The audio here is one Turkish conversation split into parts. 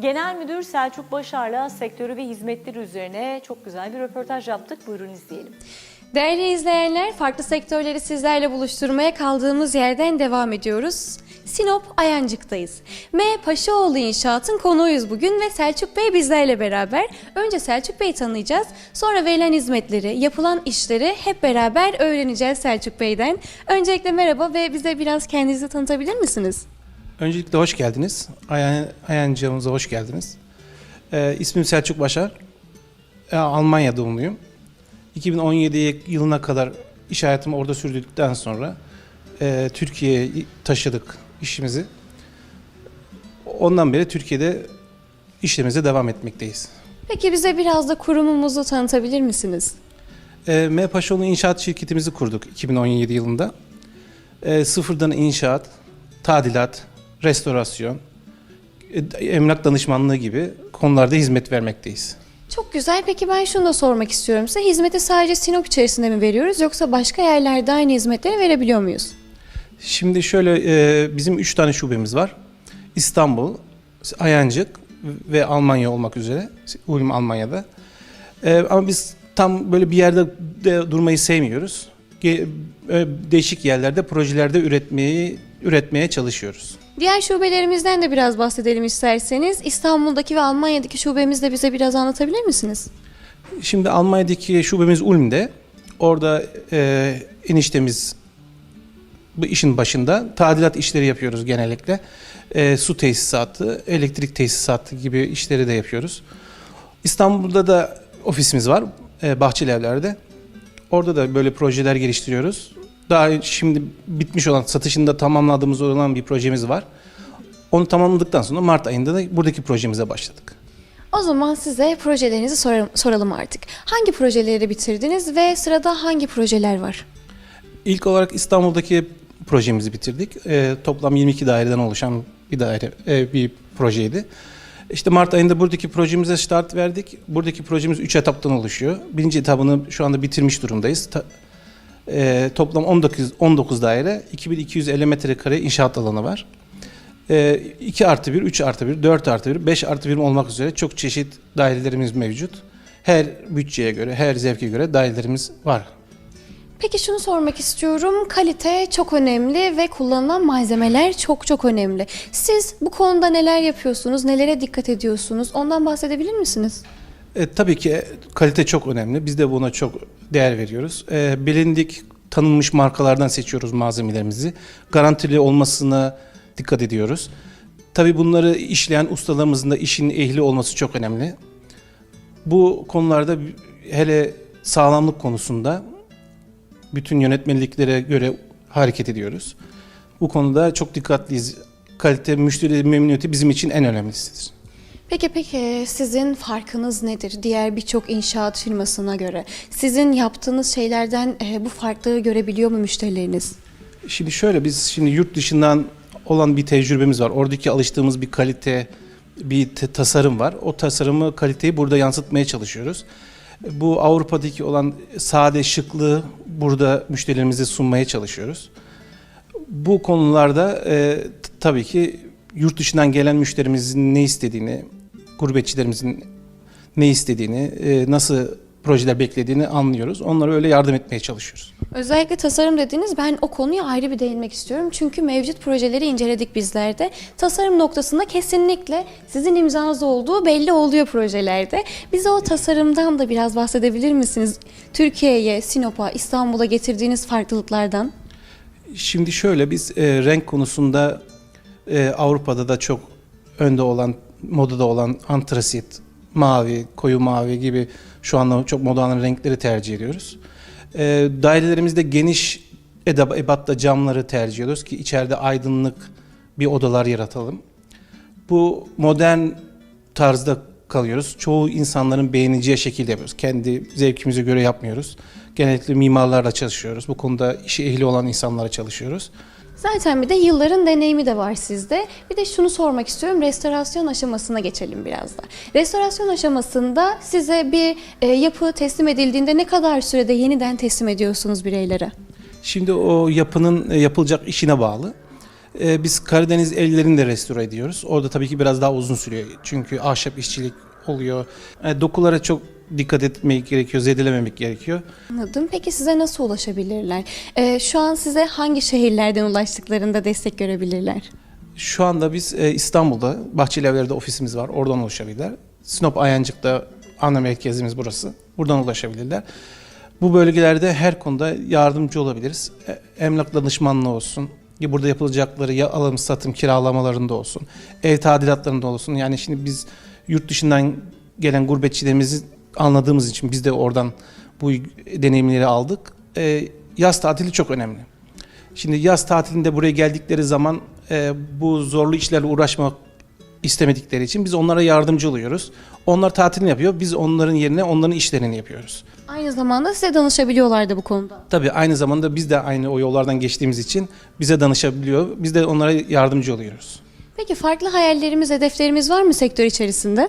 Genel Müdür Selçuk Başar'la sektörü ve hizmetleri üzerine çok güzel bir röportaj yaptık. Buyurun izleyelim. Değerli izleyenler, farklı sektörleri sizlerle buluşturmaya kaldığımız yerden devam ediyoruz. Sinop Ayancık'tayız. M. Paşaoğlu İnşaat'ın konuğuyuz bugün ve Selçuk Bey bizlerle beraber. Önce Selçuk Bey'i tanıyacağız, sonra verilen hizmetleri, yapılan işleri hep beraber öğreneceğiz Selçuk Bey'den. Öncelikle merhaba ve bize biraz kendinizi tanıtabilir misiniz? Öncelikle hoş geldiniz. Ayan, Ayancığımıza hoş geldiniz. Ee, ismim Selçuk Başar. Ee, Almanya doğumluyum. 2017 yılına kadar iş hayatımı orada sürdükten sonra e, Türkiye'ye taşıdık işimizi. Ondan beri Türkiye'de işlerimize devam etmekteyiz. Peki bize biraz da kurumumuzu tanıtabilir misiniz? E, M. Paşaoğlu İnşaat şirketimizi kurduk 2017 yılında. E, sıfırdan inşaat, tadilat, restorasyon, e, emlak danışmanlığı gibi konularda hizmet vermekteyiz. Çok güzel. Peki ben şunu da sormak istiyorum size. Hizmeti sadece Sinop içerisinde mi veriyoruz yoksa başka yerlerde aynı hizmetleri verebiliyor muyuz? Şimdi şöyle e, bizim üç tane şubemiz var. İstanbul, Ayancık ve Almanya olmak üzere. Ulm Almanya'da. E, ama biz tam böyle bir yerde de durmayı sevmiyoruz. Değişik yerlerde, projelerde üretmeyi üretmeye çalışıyoruz. Diğer şubelerimizden de biraz bahsedelim isterseniz. İstanbul'daki ve Almanya'daki şubemizi de bize biraz anlatabilir misiniz? Şimdi Almanya'daki şubemiz Ulm'de. Orada e, eniştemiz bu işin başında. Tadilat işleri yapıyoruz genellikle. E, su tesisatı, elektrik tesisatı gibi işleri de yapıyoruz. İstanbul'da da ofisimiz var. E, Bahçeli Evler'de. Orada da böyle projeler geliştiriyoruz. Daha şimdi bitmiş olan, satışında tamamladığımız olan bir projemiz var. Onu tamamladıktan sonra Mart ayında da buradaki projemize başladık. O zaman size projelerinizi soralım, soralım artık. Hangi projeleri bitirdiniz ve sırada hangi projeler var? İlk olarak İstanbul'daki projemizi bitirdik. Ee, toplam 22 daireden oluşan bir daire, e, bir projeydi. İşte Mart ayında buradaki projemize start verdik. Buradaki projemiz 3 etaptan oluşuyor. Birinci etabını şu anda bitirmiş durumdayız. Ta- e, toplam 19, 19 daire, 2250 metrekare inşaat alanı var. E, 2 artı 1, 3 artı 1, 4 artı 1, 5 artı 1 olmak üzere çok çeşit dairelerimiz mevcut. Her bütçeye göre, her zevke göre dairelerimiz var. Peki şunu sormak istiyorum. Kalite çok önemli ve kullanılan malzemeler çok çok önemli. Siz bu konuda neler yapıyorsunuz, nelere dikkat ediyorsunuz? Ondan bahsedebilir misiniz? E, tabii ki kalite çok önemli. Biz de buna çok değer veriyoruz. E, bilindik, tanınmış markalardan seçiyoruz malzemelerimizi. Garantili olmasına dikkat ediyoruz. Tabii bunları işleyen ustalarımızın da işin ehli olması çok önemli. Bu konularda hele sağlamlık konusunda bütün yönetmeliklere göre hareket ediyoruz. Bu konuda çok dikkatliyiz. Kalite, müşteri memnuniyeti bizim için en önemlisidir. Peki peki sizin farkınız nedir diğer birçok inşaat firmasına göre? Sizin yaptığınız şeylerden e, bu farklılığı görebiliyor mu müşterileriniz? Şimdi şöyle biz şimdi yurt dışından olan bir tecrübemiz var. Oradaki alıştığımız bir kalite, bir tasarım var. O tasarımı, kaliteyi burada yansıtmaya çalışıyoruz. Bu Avrupa'daki olan sade şıklığı burada müşterilerimize sunmaya çalışıyoruz. Bu konularda e, tabii ki yurt dışından gelen müşterimizin ne istediğini, gurbetçilerimizin ne istediğini, e, nasıl projeler beklediğini anlıyoruz. Onlara öyle yardım etmeye çalışıyoruz. Özellikle tasarım dediniz ben o konuya ayrı bir değinmek istiyorum. Çünkü mevcut projeleri inceledik bizler de. Tasarım noktasında kesinlikle sizin imzanız olduğu belli oluyor projelerde. Bize o tasarımdan da biraz bahsedebilir misiniz? Türkiye'ye, Sinop'a, İstanbul'a getirdiğiniz farklılıklardan. Şimdi şöyle biz e, renk konusunda e, Avrupa'da da çok önde olan, modada olan antrasit, mavi, koyu mavi gibi şu anda çok moda olan renkleri tercih ediyoruz. E, dairelerimizde geniş edab- ebatta camları tercih ediyoruz ki içeride aydınlık bir odalar yaratalım. Bu modern tarzda kalıyoruz. Çoğu insanların beğeneceği şekilde yapıyoruz. Kendi zevkimize göre yapmıyoruz. Genellikle mimarlarla çalışıyoruz. Bu konuda işi ehli olan insanlara çalışıyoruz. Zaten bir de yılların deneyimi de var sizde. Bir de şunu sormak istiyorum. Restorasyon aşamasına geçelim biraz da. Restorasyon aşamasında size bir e, yapı teslim edildiğinde ne kadar sürede yeniden teslim ediyorsunuz bireylere? Şimdi o yapının e, yapılacak işine bağlı. E, biz Karadeniz evlerini de restore ediyoruz. Orada tabii ki biraz daha uzun sürüyor. Çünkü ahşap işçilik oluyor. E, dokulara çok dikkat etmek gerekiyor, zedelememek gerekiyor. Anladım. Peki size nasıl ulaşabilirler? Ee, şu an size hangi şehirlerden ulaştıklarında destek görebilirler? Şu anda biz e, İstanbul'da, Bahçeli Evler'de ofisimiz var. Oradan ulaşabilirler. Sinop Ayancık'ta ana merkezimiz burası. Buradan ulaşabilirler. Bu bölgelerde her konuda yardımcı olabiliriz. E, Emlak danışmanlığı olsun, ya burada yapılacakları ya alım satım kiralamalarında olsun, ev tadilatlarında olsun. Yani şimdi biz yurt dışından gelen gurbetçilerimizi anladığımız için biz de oradan bu deneyimleri aldık. E, yaz tatili çok önemli. Şimdi yaz tatilinde buraya geldikleri zaman e, bu zorlu işlerle uğraşmak istemedikleri için biz onlara yardımcı oluyoruz. Onlar tatilini yapıyor, biz onların yerine onların işlerini yapıyoruz. Aynı zamanda size danışabiliyorlar da bu konuda. Tabii aynı zamanda biz de aynı o yollardan geçtiğimiz için bize danışabiliyor. Biz de onlara yardımcı oluyoruz. Peki farklı hayallerimiz, hedeflerimiz var mı sektör içerisinde?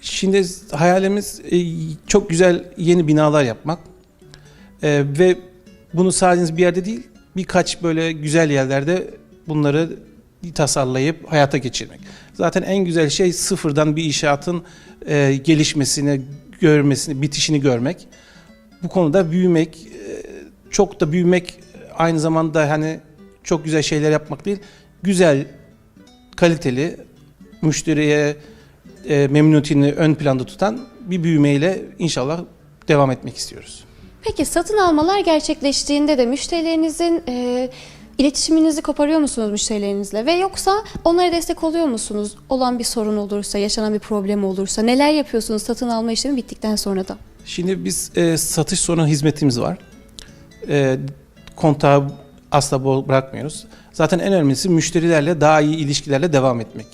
Şimdi hayalimiz e, çok güzel yeni binalar yapmak E, ve bunu sadece bir yerde değil birkaç böyle güzel yerlerde bunları tasarlayıp hayata geçirmek. Zaten en güzel şey sıfırdan bir inşaatın e, gelişmesini, görmesini, bitişini görmek. Bu konuda büyümek, çok da büyümek aynı zamanda hani çok güzel şeyler yapmak değil, güzel, kaliteli, müşteriye e, memnuniyetini ön planda tutan bir büyümeyle inşallah devam etmek istiyoruz. Peki satın almalar gerçekleştiğinde de müşterilerinizin e, iletişiminizi koparıyor musunuz müşterilerinizle ve yoksa onlara destek oluyor musunuz? Olan bir sorun olursa, yaşanan bir problem olursa neler yapıyorsunuz satın alma işlemi bittikten sonra da? Şimdi biz e, satış sonra hizmetimiz var. E, kontağı asla bırakmıyoruz. Zaten en önemlisi müşterilerle daha iyi ilişkilerle devam etmek.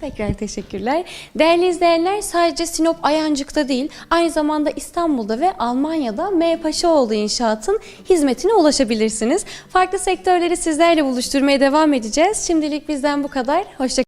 Tekrar teşekkürler. Değerli izleyenler sadece Sinop Ayancık'ta değil aynı zamanda İstanbul'da ve Almanya'da M. Paşaoğlu İnşaat'ın hizmetine ulaşabilirsiniz. Farklı sektörleri sizlerle buluşturmaya devam edeceğiz. Şimdilik bizden bu kadar. Hoşça